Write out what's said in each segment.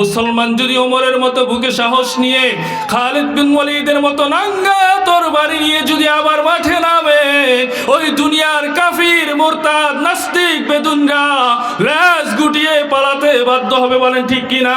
মুসলমান যদি ওমরের মতো বুকে সাহস নিয়ে খালিদ বিন ওয়ালিদের মতো নাঙ্গা তোর বাড়ি নিয়ে যদি আবার মাঠে নামে, ওই দুনিয়ার কাফির, মোরতাদ, নাস্তিক, বেদুনরা ল্যাস গুটিয়ে পালাতে বাধ্য হবে বলেন ঠিক কিনা?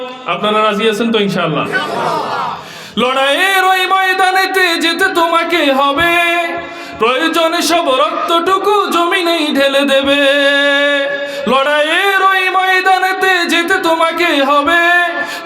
আপনারা রাজি আছেন তো, ইনশাআল্লাহ? লড়াইয়ের ওই ময়দানেতে যেতে তোমাকে হবে। প্রয়োজনে সব রক্তটুকু জমিনেই ঢেলে দেবে। লড়াইয়ের ওই ময়দানেতে যেতে তোমাকে হবে।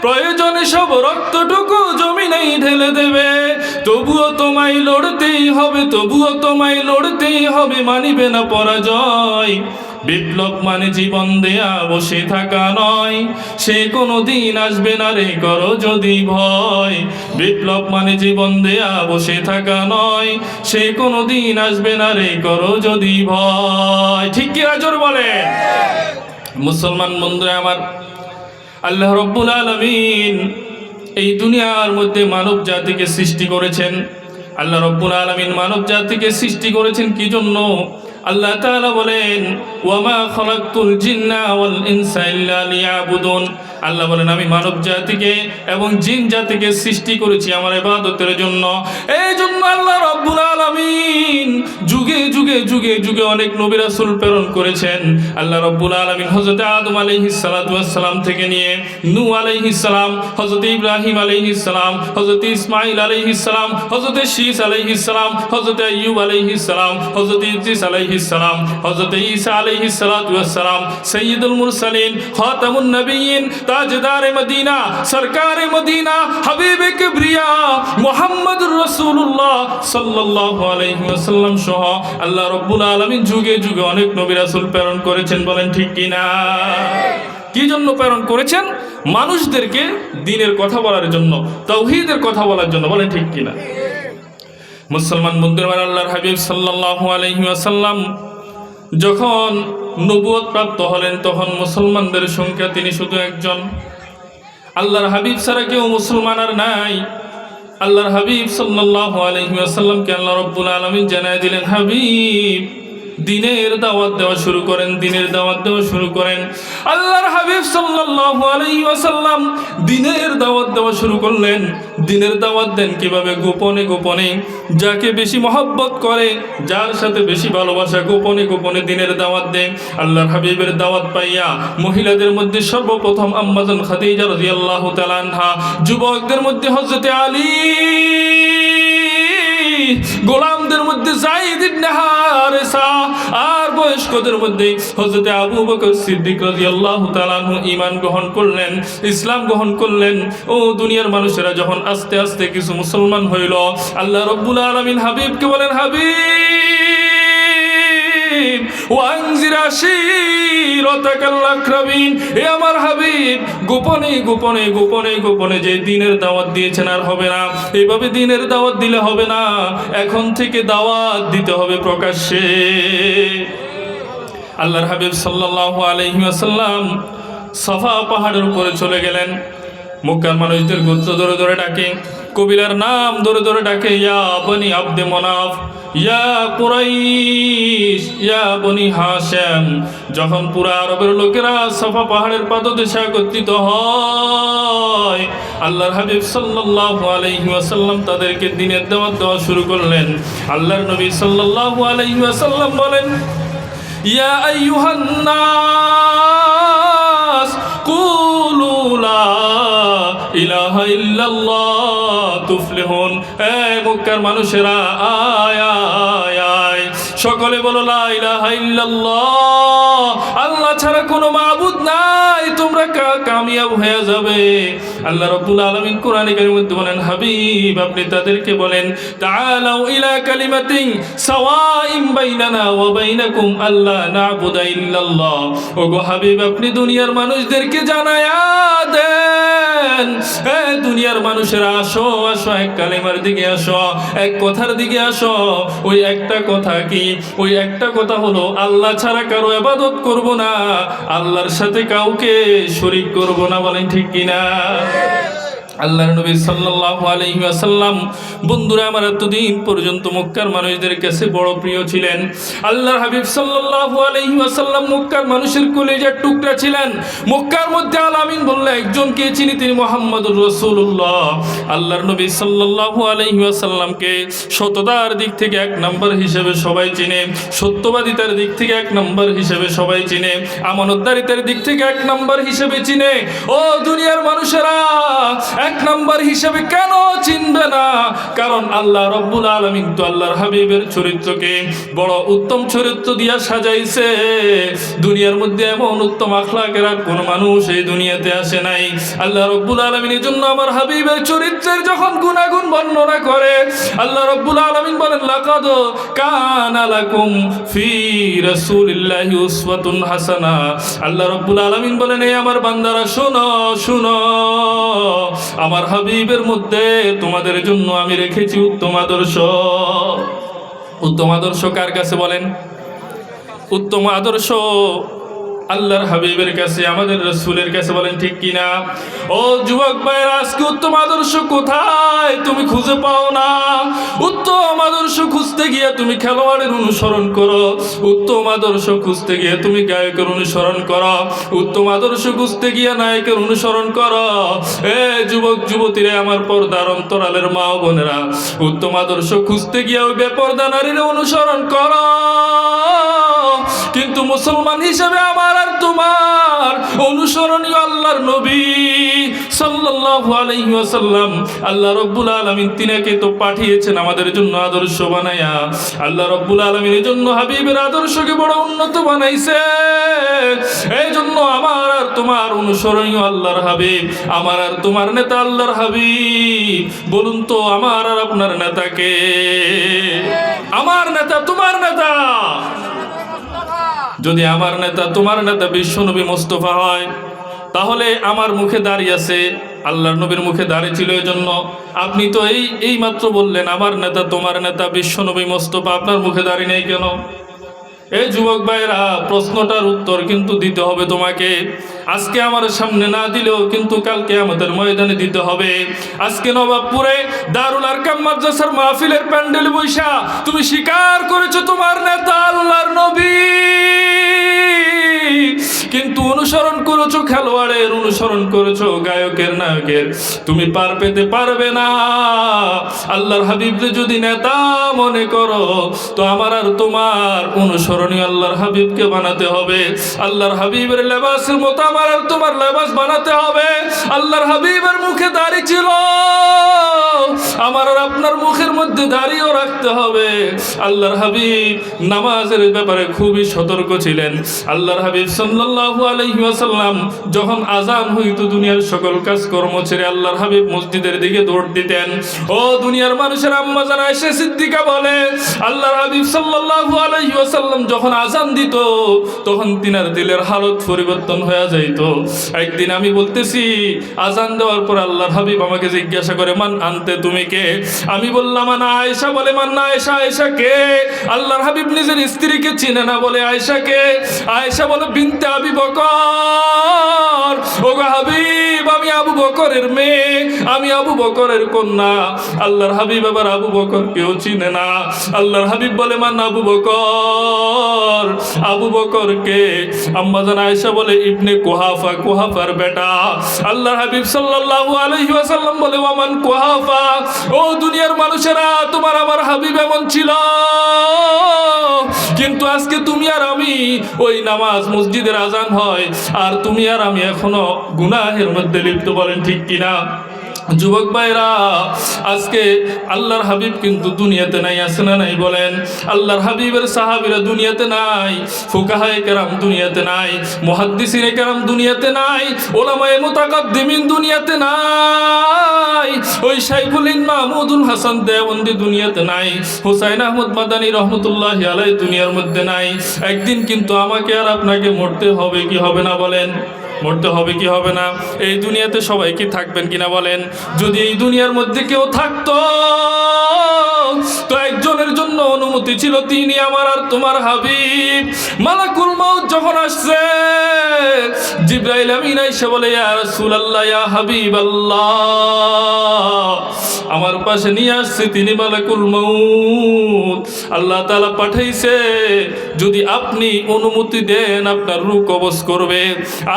প্রয়োজনে সব রক্তটুকু জমিনেই ঢেলে দেবে। তবুও তোমায় লড়তেই হবে, তবুও তোমায় লড়তেই হবে, মানিবে না পরাজয়। বিপ্লব মানে জীবন দেয়া, বসে থাকা নয়। সে কোনো দিন আসবে না রে, করো যদি ভয়। বিপ্লব মানে জীবন দেয়া, বসে থাকা নয়। সে কোনো দিন আসবে না রে, করো যদি ভয়। ঠিক কি রাজর বলে মুসলমান বন্ধুরা আমার, আল্লাহ রব্বুল আলমিন এই দুনিয়ার মধ্যে মানব জাতিকে সৃষ্টি করেছেন। আল্লাহ রব্বুল আলমিন মানব জাতিকে সৃষ্টি করেছেন কি জন্য? আল্লাহ তাআলা বলেন ওয়ামা খলাকতুল জিন্না ওয়াল ইনসা ইল্লা লিয়াবুদুন। আল্লাহ বলেন, আমি মানব জাতিকে এবং জিন জাতিকে সৃষ্টি করেছি আমার ইবাদতের জন্য। এই জন্য আল্লাহ রব্বুল আলামিন যুগে যুগে যুগে যুগে অনেক নবী রাসূল প্রেরণ করেছেন। আল্লাহ রব্বুল আলামিন হযরত আদম আলাইহিস সালাতু সালাম থেকে নিয়ে নূহ আলাইহিস সালাম, হযরত ইব্রাহিম আলাইহিস সালাম, হযরত ইসমাঈল আলাইহিস সালাম, হযরত শীস আলাইহিস সালাম, হযরত আইয়ুব আলাইহিস সালাম, হযরত ইদ্রিস আলাইহিস সালাম, হযরত ঈসা আলাইহিস ওয়াস সালাম মুরসালিন, খাতামুন মদিনা মদিনা, হাবিবে কিবরিয়া, মুহাম্মদুর রাসূলুল্লাহ সাল্লাল্লাহু আলাইহি ওয়াসাল্লাম সহ আল্লাহ আলামিন যুগে যুগে অনেক নবী রাসূল প্রেরণ করেছেন, বলেন ঠিক কিনা কি জন্য প্রেরণ করেছেন? মানুষদেরকে দিনের কথা বলার জন্য, তাওহীদের কথা বলার জন্য, বলেন ঠিক কিনা মুসলমান বন্ধুরা আল্লাহর হাবিব সাল্লাল্লাহু আলাইহি ওয়াসাল্লাম যখন নবুয়ত প্রাপ্ত হলেন, তখন মুসলমানদের সংখ্যা তিনি শুধু একজন। আল্লাহর হাবিব ছাড়া কেউ মুসলমান আর নাই। আল্লাহর হাবিব সাল্লাল্লাহু আলাইহি ওয়াসাল্লামকে আল্লাহ রাব্বুল আলামিন জানায় দিলেন, হাবিব, দিনের দাওয়াত দেওয়া শুরু করেন, দিনের দাওয়াত দেওয়া শুরু করেন। আল্লাহর হাবিব সাল্লাল্লাহু আলাইহি ওয়াসাল্লাম দিনের দাওয়াত দেওয়া শুরু করলেন। দিনের দাওয়াত দেন কীভাবে গোপনে গোপনে, যাকে বেশি মহব্বত করে, যার সাথে বেশি ভালোবাসা গোপনে গোপনে দিনের দাওয়াত দেন। আল্লাহর হাবিবের দাওয়াত পাইয়া মহিলাদের মধ্যে সর্বপ্রথম আম্মাজান খাদিজা রাদিয়াল্লাহু তাআলা আনহা, যুবকদের মধ্যে হযরতে আলী গোলামদের মধ্যে আর বয়স্কদের মধ্যে হযরতে আবু বকর সিদ্দিক ঈমান গ্রহণ করলেন, ইসলাম গ্রহণ করলেন। ও দুনিয়ার মানুষেরা যখন আস্তে আস্তে কিছু মুসলমান হইল, আল্লাহ রব্বুল আলামিন হাবিবকে বলেন, হাবিব! ওয়ানজির আশিরতাকাল আকরাবিন এ আমার হাবিব, গোপনে গোপনে গোপনে গোপনে যে দিনের দাওয়াত দিয়েছেন আর হবে না। এইভাবে দিনের দাওয়াত দিলে হবে না। এখন থেকে দাওয়াত দিতে হবে প্রকাশ্যে। আল্লাহর হাবিব সাল্লাল্লাহু আলাইহি ওয়াসাল্লাম সাফা পাহাড়ের উপরে চলে গেলেন। মক্কার মানুষদের গোত্র ধরে ধরে ডাকে, কবিলার নাম ধরে ধরে ডাকে, ইয়া বনি আব্দে মনাফ, ইয়া কুরাইশ, ইয়া বনি হাশেম। যখন পুরা আরবের লোকেরা সাফা পাহাড়ের পাদদেশে একত্রিত হয়, আল্লাহর হাবিব সাল্লাল্লাহু আলাইহি ওয়াসাল্লাম তাদেরকে দিনের দাওয়াত দেওয়া শুরু করলেন। আল্লাহর নবী সাল্লাল্লাহু আলাইহি ওয়াসাল্লাম বলেন, ইয়া আইয়ুহান নাস ইলাহা ইল্লাল্লাহ তুফলিহুন। এ মক্কার মানুষেরা আয় আয় আয়। সকলে বলো আল্লাহ ছাড়া কোনো মাবুদ নাই। তোমরা কামিয়াব হয়ে যাবে। আল্লাহ রাব্বুল আলমিন কোরআনে মধ্যে বলেন, হাবিব, আপনি তাদেরকে বলেন, তাআলাউ ইলা কালিমাতিন সাওয়াইম বাইনানা ওয়া বাইনাকুম আল্লা না'বুদা ইল্লাল্লাহ। ওগো হাবিব, আপনি দুনিয়ার মানুষদেরকে দুনিয়ার মানুষেরা আসো আসো, এক দিকে আসো, এক কথার দিকে আসো। ওই একটা কথা কি? ওই একটা কথা হলো, আল্লাহ ছাড়া কারও আবাদত করব না। আল্লাহর সাথে কাউকে শরিক করব না বলেন ঠিক কিনা? আল্লাহ নবী সাল্লাল্লাহু আলাইহি ওয়াসাল্লাম, বন্ধুরা আমার এতদিন পর্যন্ত মক্কার মানুষদের কাছে বড় প্রিয় ছিলেন। আল্লাহর হাবিব সাল্লাল্লাহু আলাইহি ওয়াসাল্লাম মক্কার মানুষের কলেজার টুকরা ছিলেন। মক্কার মধ্যে আলামিন বললে একজনকে চিনি? তিনি মোহাম্মদুর রাসূলুল্লাহ। আল্লাহর নবী সাল্লাল্লাহু আলাইহি ওয়াসাল্লামকে সততার দিক থেকে এক নম্বর হিসেবে সবাই চিনে, সত্যবাদিতার দিক থেকে এক নম্বর হিসেবে সবাই চিনে, আমানতদারিতার দিক থেকে এক নম্বর হিসেবে চিনে। ও দুনিয়ার মানুষেরা এক নম্বর হিসেবে কেন চিনবে না? কারণ আল্লাহ রব্বুল আলমিন তো আল্লাহর হাবিবের চরিত্রকে বড় উত্তম চরিত্র দিয়া সাজাইছে। দুনিয়ার মধ্যে এমন উত্তম আখলাকের কোন মানুষ এই দুনিয়াতে আসে নাই। আল্লাহ রব্বুল আলমিনের জন্য আমার হাবিবের চরিত্রের যখন গুণাগুণ বর্ণনা করে, আল্লাহ রব্বুল আলমিন বলেন, লাকাদ কানা লাকুম ফি রাসূলিল্লাহি উসওয়াতুন হাসানা। আল্লাহ রব্বুল আলমিন বলেন এই আমার বান্দারা, শোনো শোনো। আমার হাবিবের মধ্যে তোমাদের জন্য আমি রেখেছি উত্তম আদর্শ। উত্তম আদর্শ কার কাছে বলেন? উত্তম আদর্শ আল্লাহর হাবিবের কাছে, আমাদের রসুলের কাছে বলেন, ঠিক কিনা? ও যুবক ভাইয়ের, আজকে উত্তম আদর্শ কোথায়? তুমি খুঁজে পাও না। উত্তম আদর্শ খুঁজতে গিয়ে তুমি খেলোয়াড়ের অনুসরণ করো। উত্তম আদর্শ খুঁজতে গিয়ে তুমি গায়কের অনুসরণ করো। উত্তম আদর্শ খুঁজতে গিয়ে নায়কের অনুসরণ করো। এ যুবক, যুবতীরা, আমার পর্দার অন্তরালের মা বোনেরা, উত্তম আদর্শ খুঁজতে গিয়ে ওই বেপর্দা নারীর অনুসরণ করো। কিন্তু মুসলমান হিসেবে আমার আর তোমার অনুসরণীয় আল্লাহর নবী সাল্লাল্লাহু আলাইহি ওয়াসাল্লাম। আল্লাহ রব্বুল আলামিন তিনাকে তো পাঠিয়েছেন আমাদের জন্য আদর্শ বানায়া আল্লাহ রব্বুল আলামিনের জন্য হাবিবের আদর্শকে বড় উন্নত বানাইছে। এই জন্য আমার আর তোমার অনুসরণীয় আল্লাহর হাবিব, আমার আর তোমার নেতা আল্লাহর হাবিব, বলুন তো আমার আর আপনার নেতাকে? আমার নেতা, তোমার নেতা? যদি আমার নেতা, তোমার নেতা বিশ্বনবী মোস্তফা হয়, তাহলে আমার মুখে দাঁড়িয়ে আছে, আল্লাহর নবীর মুখে দাঁড়িয়ে ছিল এজন্য। জন্য আপনি তো এই এই মাত্র বললেন, আমার নেতা, তোমার নেতা বিশ্বনবী মোস্তফা, আপনার মুখে দাঁড়িয়ে নেই কেন? এই যুবক ভাইরা প্রশ্নটার উত্তর কিন্তু দিতে হবে তোমাকে। আজকে আমার সামনে না দিলেও কিন্তু কালকে আমাদের ময়দানে দিতে হবে। আজকে নবাবপুরে দারুল আরকাম মাদ্রাসার মাহফিলের প্যান্ডেল বৈশা, তুমি স্বীকার করেছ তোমার নেতা আল্লাহর নবী। কিন্তু অনুসরণ করেছ খেলোয়াড়ের, অনুসরণ করেছ গায়কের, নায়কের। তুমি পার পেতে পারবে না। আল্লাহর হাবিবকে যদি নেতা মনে করো, তো আমার আর তোমার অনুসরণীয় আল্লাহর হাবিবকে বানাতে হবে। আল্লাহর হাবিবের লেবাসের মতো আমার আর তোমার লেবাস বানাতে হবে। আল্লাহর হাবিবের মুখে দাড়ি ছিল। আমার আর আপনার মুখের মধ্যে দাড়িও রাখতে হবে। আল্লাহর হাবিব নামাজের ব্যাপারে খুবই সতর্ক ছিলেন। আল্লাহর হাবিব সাল্লাল্লাহু আলাইহি ওয়াসাল্লাম যখন আজান হইতো দুনিয়ার সকল কাজ কর্ম ছেড়ে আল্লাহর হাবিব মসজিদের দিকে দৌড় দিতেন। ও দুনিয়ার মানুষের আম্মা জানা এসে সিদ্দিকা বলে, আল্লাহর হাবিব সাল্লাল্লাহু আলাইহি ওয়াসাল্লাম যখন আজান দিত, তখন তিনার দিলের হালত পরিবর্তন হয়ে যাইত একদিন আমি বলতেছি, আজান দেওয়ার পর আল্লাহর হাবিব আমাকে জিজ্ঞাসা করে, মান আনতে তুমি কে? আমি বললাম না আয়েশা। বলে, মান না আয়েশা আয়েশা কে? আল্লাহর হাবিব নিজের স্ত্রীকে চিনে না, বলে, আয়েশা কে? আয়েশা বলে, বিনতে আবি বকর। ওগো হাবিব, আমি আবু বকরের মেয়ে, আমি আবু বকরের কন্যা। আল্লাহর হাবিব আবার আবু বকর কেউ চিনে না। আল্লাহর হাবিব বলে, মান আবু বকর। আবু বকর কে আম্মাজান আয়েশা বলে, ইবনে কুহাফা, কুহাফার বেটা। আল্লাহ হাবিব সাল্লাল্লাহু আলাইহি ওয়াসাল্লাম বলে, ওয়ামান কুহাফা? ও দুনিয়ার মানুষেরা, তোমার আমার হাবিব এমন ছিল। কিন্তু আজকে তুমি আর আমি ওই নামাজ মসজিদের আজান হয়। আর তুমি আর আমি এখনও গুনাহের মধ্যে লিপ্ত বলেন ঠিক কিনা? যুবক ভাইরা, আজকে আল্লাহর হাবিব কিন্তু দুনিয়াতে নাই, আছে না নাই বলেন? আল্লাহর হাবিবের সাহাবিরা দুনিয়াতে নাই, ফুকাহায়ে কেরাম দুনিয়াতে নাই, মুহাদ্দিসিনে কেরাম দুনিয়াতে নাই, ওলামায়ে মুতাকাদ্দিমিন দুনিয়াতে নাই, ওই শাইখুলিন মাহমুদুল হাসান দেওবন্দি দুনিয়াতে নাই, হুসাইন আহমদ মাদানী রহমতুল্লাহ আলাই দুনিয়ার মধ্যে নাই। একদিন কিন্তু আমাকে আর আপনাকে মরতে হবে কি হবে না বলেন? মরতে হবে কি হবে না? এই দুনিয়াতে সবাই কি থাকবেন কিনা বলেন? যদি এই দুনিয়ার মধ্যে কেউ থাকতো, তো একজনের জন্য অনুমতি ছিল তিনি আমার আর তোমার হাবিব। মালাকুল মাউত যখন আসছে, জিব্রাইল আমিন আইসা বলে, ইয়া রাসূলুল্লাহ, ইয়া হাবিবাল্লাহ। আমার পাশে নিয়ে আসছে তিনি মালাকুল মাউত। আল্লাহ তাআলা পাঠাইছে, যদি আপনি অনুমতি দেন, আপনার রূহ কবজ করবে।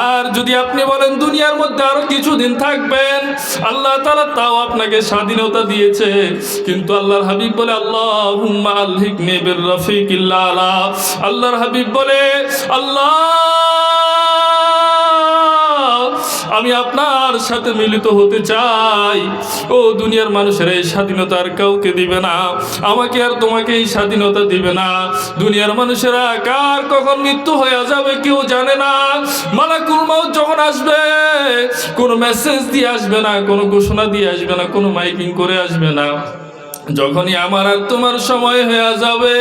আর যদি আপনি বলেন, দুনিয়ার মধ্যে আরও কিছুদিন থাকবেন আল্লাহ তাআলা তাও আপনাকে স্বাধীনতা দিয়েছে। কিন্তু আল্লাহর হাবিব বলে আল্লাহ আল্লাহর হাবিব বলে, আল্লাহ আমি আপনার সাথে মিলিত হতে চাই। ও দুনিয়ার মানুষের, এই স্বাধীনতা আর কাউকে দিবে না। আমাকে আর তোমাকে এই স্বাধীনতা দিবে না। দুনিয়ার মানুষেরা, কার কখন মৃত্যু হয়ে যাবে কেউ জানে না। মালাকুল মাউত যখন আসবে, কোনো মেসেজ দিয়ে আসবে না, কোনো ঘোষণা দিয়ে আসবে না, কোনো মাইকিং করে আসবে না। যখনই আমার আর তোমার সময় হয়ে যাবে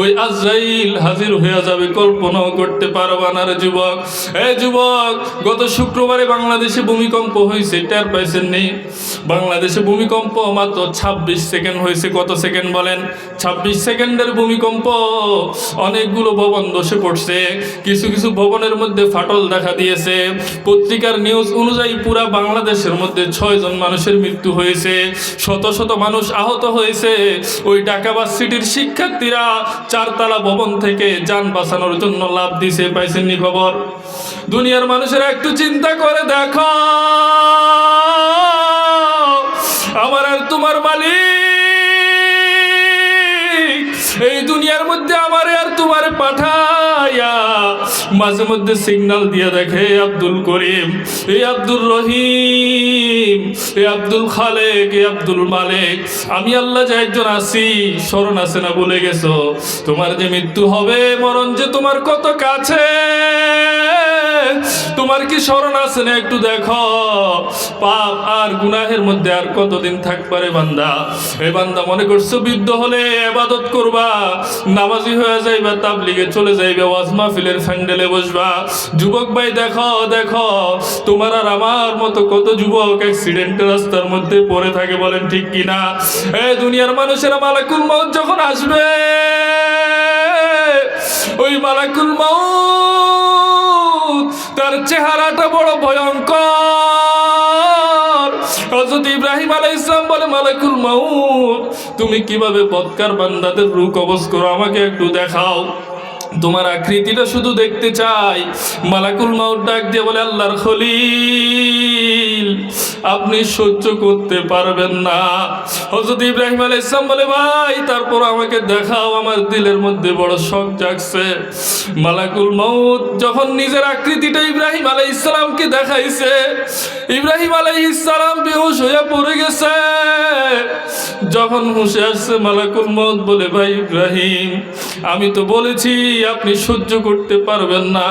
ওই আজরাইল হাজির হয়ে যাবে, কল্পনাও করতে পারবা না যুবক। এ যুবক, গত শুক্রবারে বাংলাদেশে ভূমিকম্প হয়েছে, টের পাইছেন নেই বাংলাদেশে ভূমিকম্প মাত্র ছাব্বিশ সেকেন্ড হয়েছে, কত সেকেন্ড বলেন? ছাব্বিশ সেকেন্ডের ভূমিকম্প, অনেকগুলো ভবন ধসে পড়ছে। কিছু কিছু ভবনের মধ্যে ফাটল দেখা দিয়েছে। পত্রিকার নিউজ অনুযায়ী পুরা বাংলাদেশের মধ্যে ছয় জন মানুষের মৃত্যু হয়েছে। শত শত মানুষ আহত হয়েছে। ওই ঢাকা সিটির শিক্ষার্থীরা চারতলা ভবন থেকে যান বাঁচানোর জন্য লাভ দিছে, পাইছেননি খবর? দুনিয়ার মানুষেরা একটু চিন্তা করে দেখো। আমার তোমারে পাঠায়া। মাঝে মধ্যে সিগন্যাল দিয়ে দেখে আব্দুল করিম এই আব্দুল রহিম, এ আব্দুল খালেক, এ আব্দুল মালিক, আমি আল্লাহ যে একজন আছি, স্মরণ আছে না বলে গেছো? তোমার যে মৃত্যু হবে, মরণ যে তোমার কত কাছে? তোমার কি স্মরণ আছে না একটু দেখো? পাপ আর গুনাহের মধ্যে আর কতদিন থাকবারে বান্দা? এ বান্দা মনে করছ বৃদ্ধ হলে এবাদত করবা, নামাজি হয়ে যাইবা চলে যাইবে ফ্যান্ডেলে বসবা। যুবক ভাই, দেখো দেখো, তোমার আর আমার মতো কত যুবক অ্যাক্সিডেন্ট রাস্তার মধ্যে পড়ে থাকে বলেন ঠিক কিনা? এ, দুনিয়ার মানুষেরা মালাকুল মৌত যখন আসবে, ওই মালাকুল মাউত তার চেহারাটা বড় ভয়ঙ্কর। হযরত ইব্রাহিম আলাই ইসলাম বলে মালাকুল মাউত, তুমি কীভাবে বদকার বান্দাদের রু কবজ করো? আমাকে একটু দেখাও। তোমার আকৃতিটা শুধু দেখতে চাই। মালাকুল মাউত ডাক দিয়ে বলে, আল্লাহর খলিল, আপনি সহ্য করতে পারবেন না। হযরত ইব্রাহিম আলাইহিস সালাম বলে, ভাই, তারপর আমাকে দেখাও, আমার দিলের মধ্যে বড় শখ জাগছে। মালাকুল মাউত যখন নিজের আকৃতিটা ইব্রাহিম আলাইহিস সালামকে দেখাইছে, ইব্রাহিম আলাইহিস সালাম বেহুশ হয়ে পড়ে গেছে। যখন হুঁশে আসছে মালাকুল মত বলে, ভাই ইব্রাহিম, আমি তো বলেছি আপনি সহ্য করতে পারবেন না।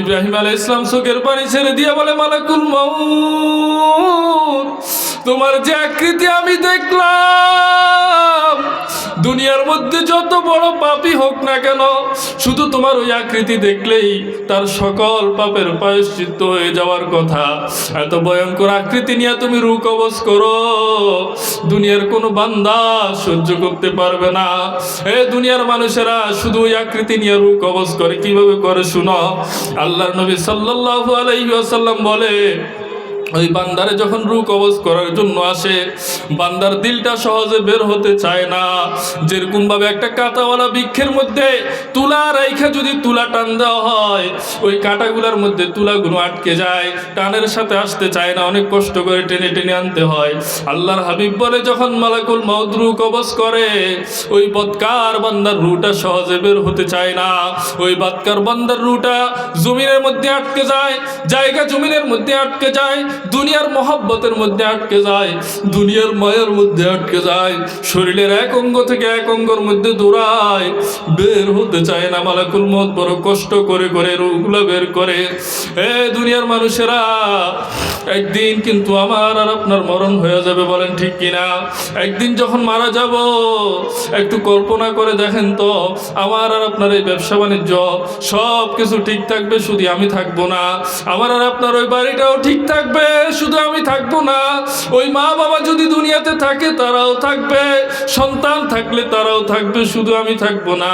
ইব্রাহিম আলাই ইসলাম চোখের পানি ছেড়ে দিয়া বলে, মালাকুল মউত। তোমার যে আকৃতি আমি দেখলাম, দুনিয়ার মধ্যে যত বড় পাপই হোক না কেন, শুধু তোমার ওই আকৃতি দেখলেই তার সকল পাপের প্রায়শ্চিত্ত হয়ে যাওয়ার কথা। এত ভয়ঙ্কর আকৃতি নিয়ে তুমি রু কবজ করো। দুনিয়ার কোনো বান্দা সহ্য করতে পারবে না। এ দুনিয়ার মানুষেরা শুধু ওই আকৃতি নিয়ে রু কবজ করে। কীভাবে করে শুনো? আল্লাহর নবী সাল্লাল্লাহু আলাইহি ওয়াসাল্লাম বলে ওই বান্দারে যখন রু কবজ করার জন্য আসে, বান্দার দিলটা সহজে বের হতে চায় না। যেরকম ভাবে একটা কাঁটাওয়ালা বৃক্ষের মধ্যে তুলা রাইখা যদি তুলা টান দেওয়া হয়, ওই কাঁটাগুলার মধ্যে তুলাগুলো আটকে যায়, টানের সাথে আসতে চায় না, অনেক কষ্ট করে টেনে টেনে আনতে হয়। আল্লাহর হাবিব বলে, যখন মালাকুল মৌদ রু কবজ করে, ওই বৎকার বান্দার রুটা সহজে বের হতে চায় না। ওই বৎকার বান্দার রুটা জমিনের মধ্যে আটকে যায়, জায়গা জমিনের মধ্যে আটকে যায় দুনিয়ার মহব্বতের মধ্যে আটকে যায়, দুনিয়ার মায়ের মধ্যে আটকে যায়, শরীরের এক অঙ্গ থেকে এক অঙ্গর মধ্যে দৌড়ায়, বের হতে চায় না মালাকুল মত বড় কষ্ট করে করে, রোগগুলো বের করে। এ দুনিয়ার মানুষেরা, একদিন কিন্তু আমার আর আপনার মরণ হয়ে যাবে বলেন ঠিক কিনা? একদিন যখন মারা যাব, একটু কল্পনা করে দেখেন তো, আমার আর আপনার এই ব্যবসা বাণিজ্য সব কিছু ঠিক থাকবে, শুধু আমি থাকব না। আমার আর আপনার ওই বাড়িটাও ঠিক থাকবে। শুধু আমি থাকব না, ওই মা বাবা যদি দুনিয়াতে থাকে তারাও থাকবে, সন্তান থাকলে তারাও থাকবে, শুধু আমি থাকব না।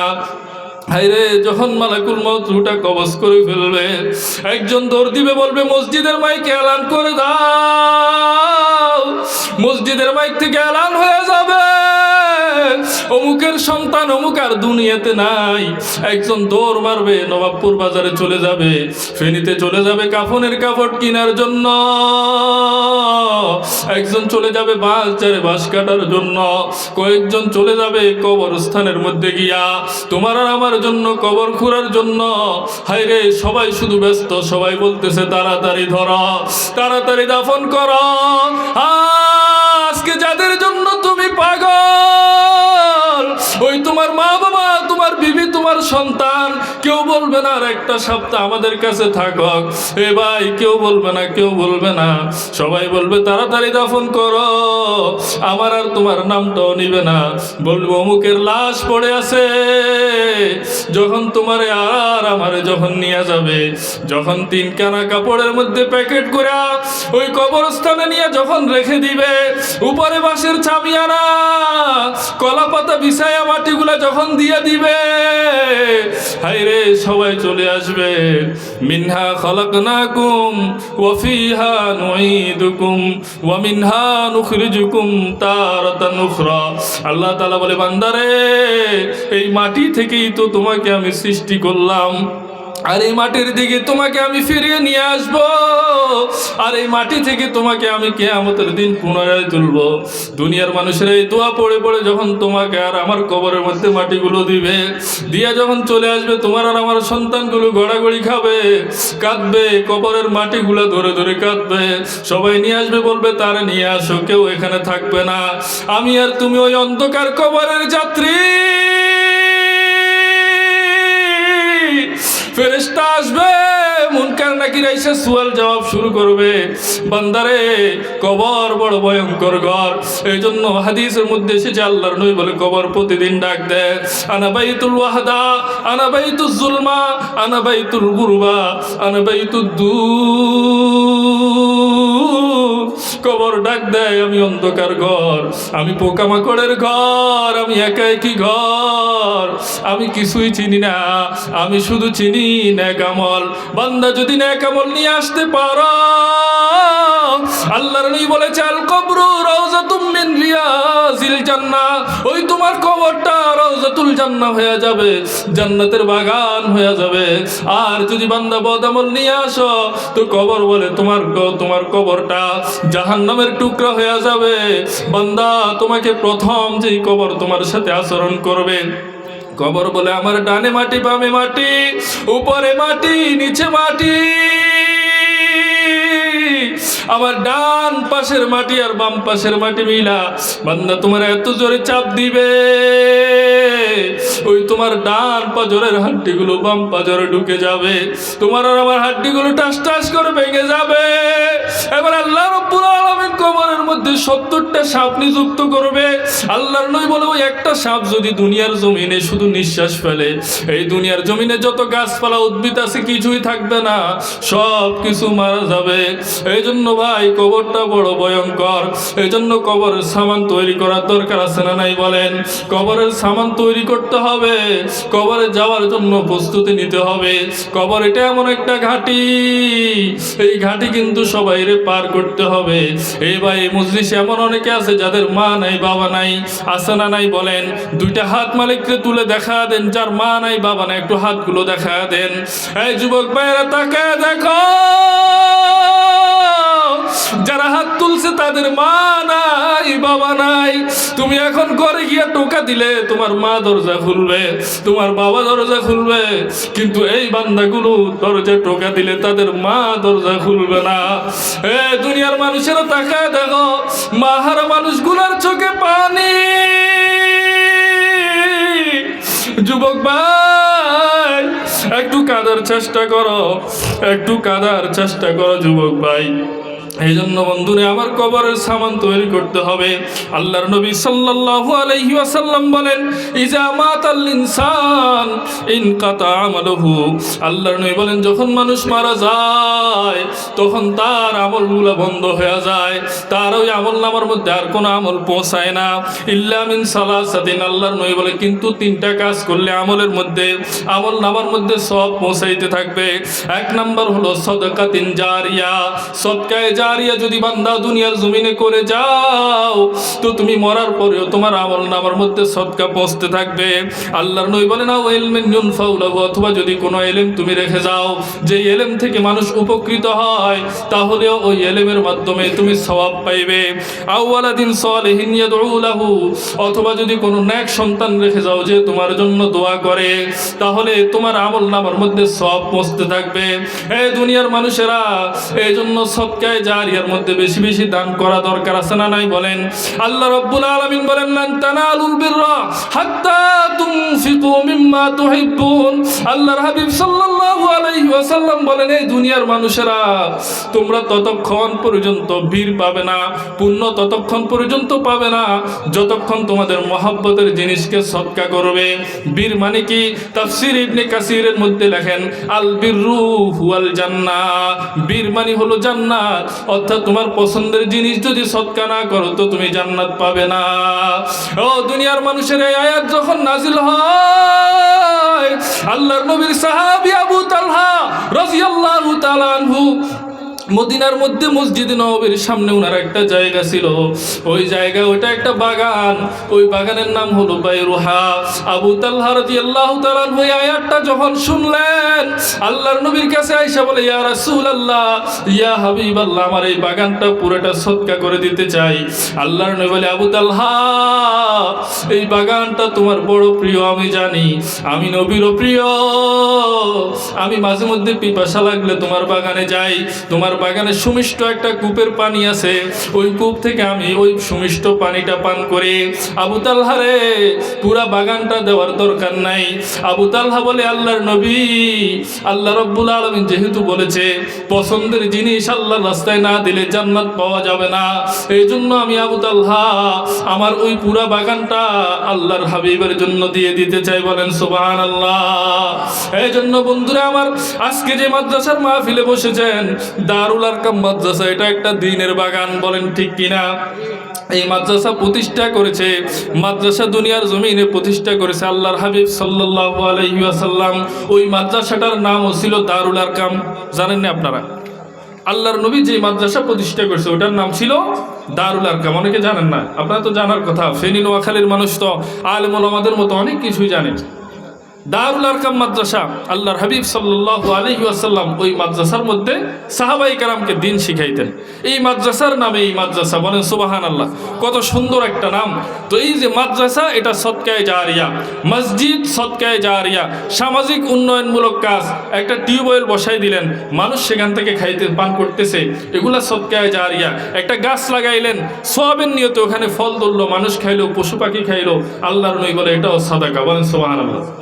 হাইরে যখন মালাকুল মত রুটা কবজ করে ফেলবে, একজন দৌড় দিবে, বলবে, মসজিদের মাইকে এলান করে দাও। মসজিদের মাইক থেকে এলান হয়ে যাবে। অমুকের সন্তান, অমুক আর দুনিয়াতে নাই। একজন দৌড় মারবে, নবাবপুর বাজারে চলে যাবে। ফেনীতে চলে যাবে কাফনের কাপড় কেনার জন্য। একজন চলে যাবে বাঁশ চারে বাঁশ কাটার জন্য। কয়েকজন চলে যাবে কবরস্থানের মধ্যে গিয়া। তোমার আর আমার জন্য কবর খুঁড়ার জন্য। হাইরে সবাই শুধু ব্যস্ত, সবাই বলতেছে, তাড়াতাড়ি ধর, তাড়াতাড়ি দাফন কর। আজকে সন্তান, কেউ বলবে না আর একটা সপ্তাহ আমাদের কাছে থাকক এ ভাই, কেউ বলবে না, কেউ বলবে না। সবাই বলবে, তাড়াতাড়ি দাফন করো। আমার আর তোমার নামটাও নিবে না। বলব, অমুকের লাশ পড়ে আছে। যখন তোমারে আর আমারে যখন নিয়ে যাবে, যখন তিন কানা কাপড়ের মধ্যে প্যাকেট করে ওই কবরস্থানে নিয়ে যখন রেখে দিবে, উপরে বাঁশের ছামিয়ানা কলা পাতা বিছায়া মাটিগুলা যখন দিয়ে দিবে হাইরে সবাই চলে আসবে। মিনহা খলাকনাকুম ওয়া ফিহা নুঈদুকুম ওয়া মিনহা নুখরিজুকুম তারাতান উখরা। আল্লাহ তাআলা বলে, বান্দারে, এই মাটি থেকেই তো তোমাকে আমি সৃষ্টি করলাম। আর এই মাটির দিকে তোমাকে আমি ফিরিয়ে নিয়ে আসব। আর এই মাটি থেকে তোমাকে আমি কেয়ামতের দিন পুনরায় তুলব। দুনিয়ার মানুষের এই দোয়া পড়ে পড়ে যখন তোমাকে আর আমার কবরের মধ্যে মাটিগুলো দিবে, দিয়া যখন চলে আসবে, তোমার আর আমার সন্তানগুলো গড়াগড়ি খাবে, কাঁদবে, কবরের মাটিগুলো ধরে ধরে কাঁদবে। সবাই নিয়ে আসবে, বলবে, তার নিয়ে আসো, কেউ এখানে থাকবে না। আমি আর তুমি ওই অন্ধকার কবরের যাত্রী। ফেরেস্তা আসবে। মুনকার নাকি রাইসে সুয়াল জবাব শুরু করবে। বান্দারে, কবর বড় ভয়ঙ্কর ঘর। এই জন্য হাদিসের মধ্যে এসেছে, আল্লাহর নই বলে, কবর প্রতিদিন ডাক দেয়। আনা বাইতুল ওয়াহদা, আনা বাইতুল জুলমা, আনা বাইতুল গুরবা, আনা বাইতুল দু কবর ডাক দেয়, আমি অন্ধকার ঘর, আমি পোকামাকড়ের ঘর, আমি একা একই ঘর? আমি কিছুই চিনি না, আমি শুধু চিনি ন্যাকামল। বান্দা যদি ন্যাকামল নিয়ে আসতে পারো, আল্লাহর নবী বলেছে, আল কবরু রাউজাতুম মিন রিয়াজিল জান্নাহ। ওই তোমার কবরটা রাউজাতুল জান্নাহ হয়ে যাবে, জান্নাতের বাগান হয়ে যাবে। আর যদি বান্দা বদামল নিয়ে আসো, তো কবর বলে, তোমার গ- তোমার কবরটা জাহান্নামের টুকরা হয়ে যাবে। বান্দা, তোমাকে প্রথম যেই কবর তোমার সাথে আচরণ করবে, কবর বলে আমার ডানে মাটি, বামে মাটি, উপরে মাটি, নিচে মাটি। আমার ডান পাশের মাটি আর বাম পাশের মাটি মিলা, বান্দা তোমার এত জোরে চাপ দিবে। ওই তোমার ডান পাজরের হাড্ডিগুলো বাম পাজরে ঢুকে যাবে। তোমার আর আমার হাড্ডিগুলো টাস টাস করে ভেঙে যাবে। এবার আল্লাহ রব্বুল আলামিন কবরের মধ্যে সত্তরটা সাপ নিযুক্ত করবে। আল্লাহর নই বলে, ওই একটা সাপ যদি দুনিয়ার জমিনে শুধু নিঃশ্বাস ফেলে, এই দুনিয়ার জমিনে যত গাছপালা, উদ্ভিদ আছে, কিছুই থাকবে না সব কিছু মারা যাবে। এই জন্য ভাই, কবরটা বড় ভয়ঙ্কর। এই জন্য কবরের সামান তৈরি করার দরকার আছে না নাই বলেন? কবরের সামান তৈরি করতে হবে। কবরে যাওয়ার জন্য প্রস্তুতি নিতে হবে। কবর এটা এমন একটা ঘাটি। এই ঘাটি কিন্তু সবাই রে পার করতে হবে। এই ভাই মুজলিস এমন অনেকে আছে যাদের মা নাই, বাবা নাই, আছে না নাই বলেন? দুইটা হাত মালিককে তুলে দেখা দেন, যার মা নাই, বাবা নাই, একটু হাতগুলো দেখা দেন। এই যুবক ভাইয়েরা তাকে দেখো! যারা হাত তুলছে তাদের মা নাই, বাবা নাই। তুমি এখন ঘরে গিয়া টোকা দিলে, তোমার মা দরজা খুলবে, তোমার বাবা দরজা খুলবে। কিন্তু এই বান্দাগুলো দরজা টোকা দিলে তাদের মা দরজা খুলবে না। এ দুনিয়ার মানুষেরা তাকায় দেখো, মাহার মানুষগুলোর চোখে পানি। যুবক ভাই, একটু কাদার চেষ্টা করো, একটু কাদার চেষ্টা করো, যুবক ভাই। এই জন্য বন্ধুরে, আমার কবরের সামান তৈরি করতে হবে। আল্লাহর নবী সাল্লাল্লাহু আলাইহি ওয়াসাল্লাম বলেন, ইজা মাতাল ইনসান, ইন কাতা আমালুহু। আল্লাহর নবী বলেন, যখন মানুষ মারা যায়, তখন তার আমলগুলো বন্ধ হয়ে যায়। তার ওই আমল নামার মধ্যে আর কোনো আমল পৌঁছায় না। ইল্লা মিন সালাসাতিন। আল্লাহর নবী বলে, কিন্তু তিনটা কাজ করলে আমলের মধ্যে, আমল নামার মধ্যে সব পৌঁছাইতে থাকবে। এক নাম্বার হলো সদকাতিন জারিয়া। সদকায়ে জারিয়া যদি বান্দা দুনিয়ার জমিনে করে যাও, তো তুমি মরার পরেও তোমার আমল নামার মধ্যে সদকা পৌঁছতে থাকবে। আল্লাহর নবী বলেন, আও ইলমিন ইউনফাউলাহু অথবা যদি কোনো এলেম তুমি রেখে যাও, যে এলেম থেকে মানুষ উপকৃত হয় তাহলে ওই এলেমের মাধ্যমে তুমি সওয়াব পাইবে। আউয়ালাদিন সালিহিন ইয়াদউ লাহু, অথবা যদি কোনো নেক সন্তান রেখে যাও যে তোমার জন্য দোয়া করে, তাহলে তোমার আমল নামার মধ্যে সব পৌঁছতে থাকবে। এই দুনিয়ার মানুষেরা এই জন্য সৎকায় জারিয়ার মধ্যে বেশি বেশি দান করা দরকার আছে না নাই বলেন? আল্লাহ রব্বুল আলামিন বলেন লান তানালুল বিররা হাত্তা তুনফিকু মিম্মা তুহিব্বুন। আল্লাহর হাবিব সাল্লাল্লাহু আলাইহি ওয়াসাল্লাম বলেন, এই দুনিয়ার মানুষেরা তোমরা ততক্ষণ পর্যন্ত বীর পাবে না, পুণ্য ততক্ষণ পর্যন্ত পাবে না, যতক্ষণ তোমাদের মহাব্বতের জিনিসকে সৎকা করবে। বীর মানে কি? তাফসির ইবনে কাসিরের মধ্যে লেখেন, আল বিররু হুয়াল জান্নাহ। বীর মানে হলো জান্নাত। অর্থাৎ তোমার পছন্দের জিনিস যদি সৎকা না করো, তো তুমি জান্নাত পাবে না। ও দুনিয়ার মানুষের এই আয়াত যখন নাজিল হয়, আল্লাহর নবীর সাহাবী আবু তালহা রাদিয়াল্লাহু তাআলা আনহু মদিনার মধ্যে মসজিদ নবীর সামনে ওনার একটা জায়গা ছিল। ওই জায়গা ওটা একটা বাগান। ওই বাগানের নাম হলো বাইরুহা। আবু তালহা রাদিয়াল্লাহু তাআলা ওই আয়াতটা যখন শুনলেন, আল্লাহর নবীর কাছে আইসা বলে, ইয়া রাসুল আল্লাহ ইয়া হাবিবাল্লাহ, আমার এই বাগানটা পুরোটা সৎকা করে দিতে চাই। আল্লাহর নবী বলে, আবু তালহা, এই বাগানটা তোমার বড় প্রিয়, আমি জানি। আমি নবীরও প্রিয়। আমি মাঝে মধ্যে পিপাসা লাগলে তোমার বাগানে যাই। তোমার বাগানে সুমিষ্ট একটা কূপের পানি আছে। ওই কূপ থেকে আমি ওই সুমিষ্ট পানিটা পান করি আবু তালহা রে, পুরা বাগানটা দেওয়ার দরকার নাই। আবু তালহা বলে, আল্লাহর নবী, আল্লাহ রব্বুল আলমিন যেহেতু বলেছে, পছন্দের জিনিস আল্লাহর রাস্তায় না দিলে জান্নাত পাওয়া যাবে না। এই জন্য আমি আবু তালহা আমার ওই পুরা বাগানটা আল্লাহর হাবিবের জন্য দিয়ে দিতে চাই। বলেন সুবাহান আল্লাহ এই জন্য বন্ধুরা আমার আজকে যে মাদ্রাসার মাহফিলে বসেছেন দারুল আরকাম মাদ্রাসা, এটা একটা দিনের বাগান, বলেন ঠিক কিনা? এই মাদ্রাসা প্রতিষ্ঠা করেছে, মাদ্রাসা দুনিয়ার জমিনে প্রতিষ্ঠা করেছে আল্লাহর হাবিব সাল্লাল্লাহু আলাইহি ওয়াসাল্লাম। ওই মাদ্রাসাটার নামও ছিল দারুল আরকাম জানেন না আপনারা? আল্লাহর নবী যে মাদ্রাসা প্রতিষ্ঠা করেছে, ওটার নাম ছিল দারুল আরকাম অনেকে জানেন না, আপনারা তো জানার কথা। ফেনী, নোয়াখালীর মানুষ তো আলেমুল আমাদের মতো অনেক কিছুই জানেন দারুল আরকাম মাদ্রাসা, আল্লাহর হাবিব সাল্লাল্লাহু আলাইহি ওয়াসাল্লাম ওই মাদ্রাসার মধ্যে সাহাবাই কারামকে দিন শিখাইতেন। এই মাদ্রাসার নামে এই মাদ্রাসা বলেন সুবাহান আল্লাহ কত সুন্দর একটা নাম। তো এই যে মাদ্রাসা, এটা সৎকায় জারিয়া। মসজিদ সৎকায় জারিয়া। সামাজিক উন্নয়নমূলক কাজ। একটা টিউবওয়েল বসাই দিলেন। মানুষ সেখান থেকে খাইতে, পান করতেছে। এগুলা সৎকায় জারিয়া। একটা গাছ লাগাইলেন। সোয়াবের নিয়তে ওখানে ফল ধরলো, মানুষ খাইলো, পশু পাখি খাইলো। আল্লাহর নই বলে এটাও সাদাকা। বলেন সুবাহান আল্লাহ